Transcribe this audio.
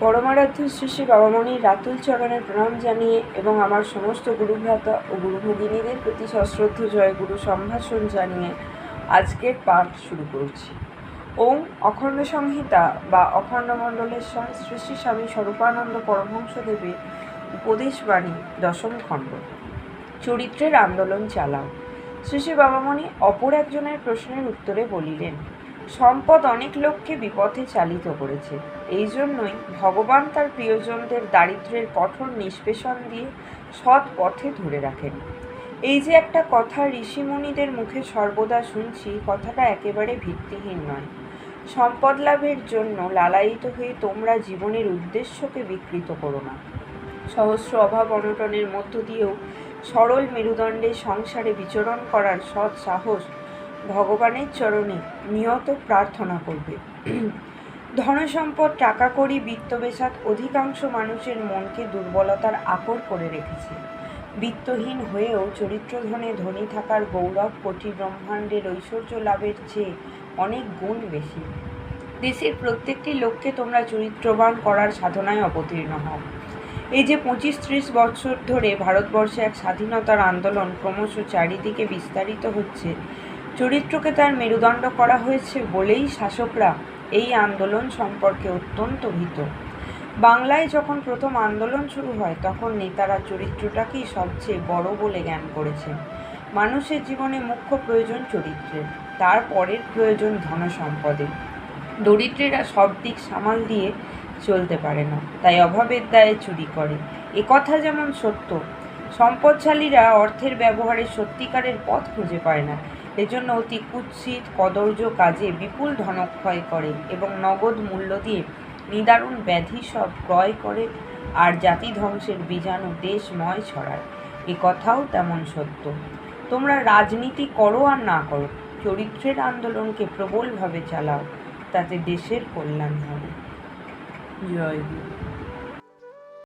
পরমারাধ্য শ্রী শ্রী বাবামণির রাতুল চরণের প্রণাম জানিয়ে এবং আমার সমস্ত গুরুভ্রাতা ও গুরুভগিনীদের প্রতি সশ্রদ্ধ জয় গুরু সম্ভাষণ জানিয়ে আজকের পাঠ শুরু করছি। ওম অখণ্ড সংহিতা বা অখণ্ড মণ্ডলেশ্বর শ্রী শ্রী স্বামী স্বরূপানন্দ পরমহংসদেবের উপদেশবাণী দশম খণ্ড। চরিত্রের আন্দোলন চালাও। শ্রী শ্রী বাবামণি অপর একজনের প্রশ্নের উত্তরে বলিলেন সম্পদ অনেক লোককে বিপথে চালিত করেছে। এই জন্যই ভগবান তার প্রিয়জনদের দারিদ্র্যের কঠোর নিষ্পেষণ দিয়ে সৎ পথে ধরে রাখেন। এই যে একটা কথা ঋষিমুনিদের মুখে সর্বদা শুনছি, কথাটা একেবারে ভিত্তিহীন নয়। সম্পদ লাভের জন্য লালায়িত হয়ে তোমরা জীবনের উদ্দেশ্যকে বিকৃত করো না। সহস্র অভাব অনটনের মধ্য দিয়েও সরল মেরুদণ্ডে সংসারে বিচরণ করার সৎ সাহস ভগবানের চরণে নিয়ত প্রার্থনা করবে। ধনসম্পদ টাকা করি বিত্তবেশাত অধিকাংশ মানুষের মনকে দুর্বলতার আকর করে রেখেছে। বিত্তহীন হয়েও চরিত্রধনে ধনী থাকার গৌরব কোটি ব্রহ্মাণ্ডের ঐশ্বর্য লাভের চেয়ে অনেক গুণ বেশি। দেশের প্রত্যেকটি লোককে তোমরা চরিত্রবান করার সাধনায় অবতীর্ণ হও। এই যে পঁচিশ ত্রিশ বছর ধরে ভারতবর্ষে এক স্বাধীনতার আন্দোলন ক্রমশ চারিদিকে বিস্তারিত হচ্ছে চরিত্রকে তার মেরুদণ্ড করা হয়েছে বলেই শাসকরা এই আন্দোলন সম্পর্কে অত্যন্ত ভীত। বাংলায় যখন প্রথম আন্দোলন শুরু হয়, তখন নেতারা চরিত্রটাকেই সবচেয়ে বড় বলে জ্ঞান করেছেন। মানুষের জীবনে মুখ্য প্রয়োজন চরিত্রের, তার পরের প্রয়োজন ধন সম্পদের দরিদ্রেরা সব দিক সামাল দিয়ে চলতে পারে না, তাই অভাবের দায়ে চুরি করে। এ কথা যেমন সত্য সম্পদশালীরা অর্থের ব্যবহারে সত্যিকারের পথ খুঁজে পায় না। এজন্য অতি কুৎসিত কদর্য কাজে বিপুল ধনক্ষয় করে এবং নগদ মূল্য দিয়ে নিদারুণ ব্যাধি সব ক্রয় করে আর জাতি ধ্বংসের বীজাণু দেশময় ছড়ায়। এ কথাও তেমন সত্য। তোমরা রাজনীতি করো আর না করো, চরিত্রের আন্দোলনকে প্রবলভাবে চালাও, তাতে দেশের কল্যাণ হবে। জয়